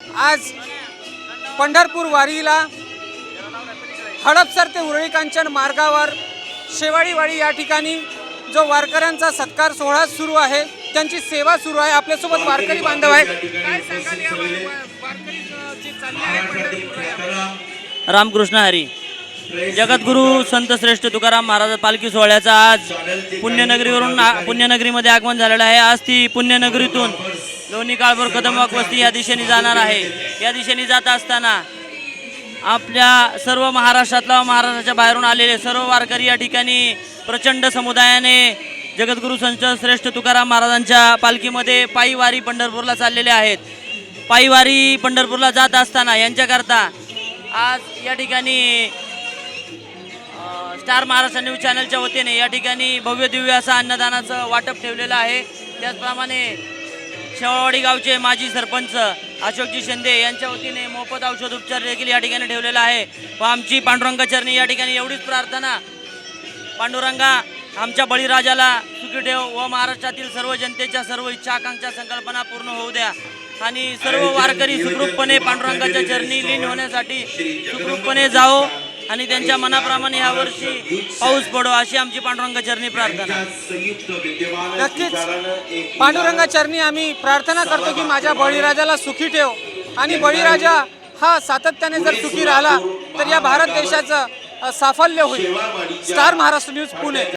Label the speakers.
Speaker 1: आज पंढरपूर वारीला हडपसर ते उरळी कांचन मार्गावर शेवाळीवाडी या ठिकाणी जो वारकऱ्यांचा सत्कार सोहळा सुरू आहे त्यांची सेवा सुरू आहे. आपल्यासोबत वारकरी बांधव आहेत. काय सांगाल या वारकरी जे चालले आहे पंढरपूरला
Speaker 2: रामकृष्ण हरी. जगद्गुरु संत श्रेष्ठ तुकाराम महाराज पालखी सोहळ्याचा आज पुण्यनगरीवरून आ- पुण्यनगरीमध्ये आगमन झालेलं आहे. आज ती पुण्यनगरीतून लोणी काळभोर कदमवाक वस्ती या दिशेने जाणार आहे. या दिशेने जात असताना आपल्या सर्व महाराष्ट्रातला महाराष्ट्राच्या बाहेरून आलेले सर्व वारकरी या ठिकाणी प्रचंड समुदायाने जगद्गुरु संत श्रेष्ठ तुकाराम महाराजांच्या पालखीमध्ये पायीवारी पंढरपूरला चाललेले आहेत. पायीवारी पंढरपूरला जात असताना यांच्याकरता आज या ठिकाणी स्टार महाराष्ट्र न्यूज चॅनलच्या वतीने या ठिकाणी भव्य दिव्य असं अन्नदानाचं वाटप ठेवलेलं आहे. त्याचप्रमाणे शेवाळवाडी गावचे माजी सरपंच अशोकजी शिंदे यांच्या वतीने मोफत औषध उपचार देखील या ठिकाणी ठेवलेला आहे. व आमची पांडुरंग चरणी या ठिकाणी एवढीच प्रार्थना. पांडुरंगा आमच्या बळीराजाला सुखी ठेव व महाराष्ट्रातील सर्व जनतेच्या सर्व इच्छा आकांक्षा संकल्पना पूर्ण होऊ द्या. आणि सर्व वारकरी सुखरूपपणे पांडुरंगाच्या चरणी लीन होण्यासाठी सुखरूपपणे जाओ आणि त्यांच्या मनाप्रमाणे यावर्षी पाऊस पडो अशी आमची पांडुरंग चरणी प्रार्थना.
Speaker 1: नक्कीच. पांडुरंगा चरणी आम्ही प्रार्थना करतो की माझ्या बळीराजाला सुखी ठेव. आणि बळीराजा हा सातत्याने जर सुखी राहिला तर या भारत देशाचं साफल्य होईल. Star Maharashtra news Pune.